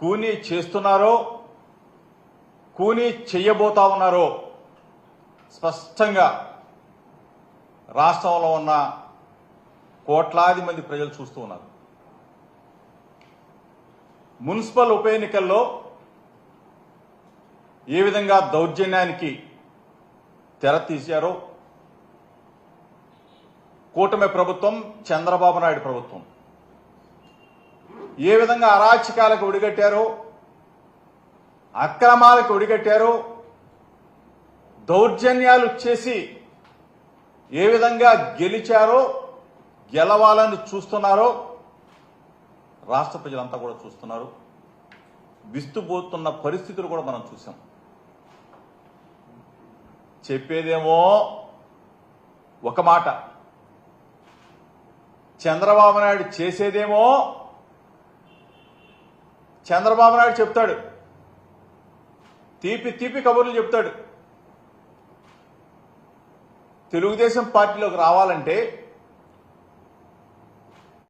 కూనీ చేస్తున్నారో కూనీ చెయ్యబోతా ఉన్నారో స్పష్టంగా రాష్ట్రంలో ఉన్న కోట్లాది మంది ప్రజలు చూస్తూ ఉన్నారు. మున్సిపల్ ఉప ఎన్నికల్లో ఏ విధంగా దౌర్జన్యానికి తెర తీశారో కూటమి ప్రభుత్వం చంద్రబాబు నాయుడు ప్రభుత్వం. ఏ విధంగా అరాచకాలకు ఒడిగట్టారో అక్రమాలకు ఒడిగట్టారో దౌర్జన్యాలు చేసి ఏ విధంగా గెలిచారో గెలవాలని చూస్తున్నారో రాష్ట్ర ప్రజలంతా కూడా చూస్తున్నారు. విస్తుపోతున్న పరిస్థితులు కూడా మనం చూసాం చెప్పేదేమో ఒక మాట. చంద్రబాబు నాయుడు చేసేదేమో చంద్రబాబు నాయుడు చెప్తాడు. తీపి తీపి కబుర్లు చెప్తాడు. తెలుగుదేశం పార్టీలోకి రావాలంటే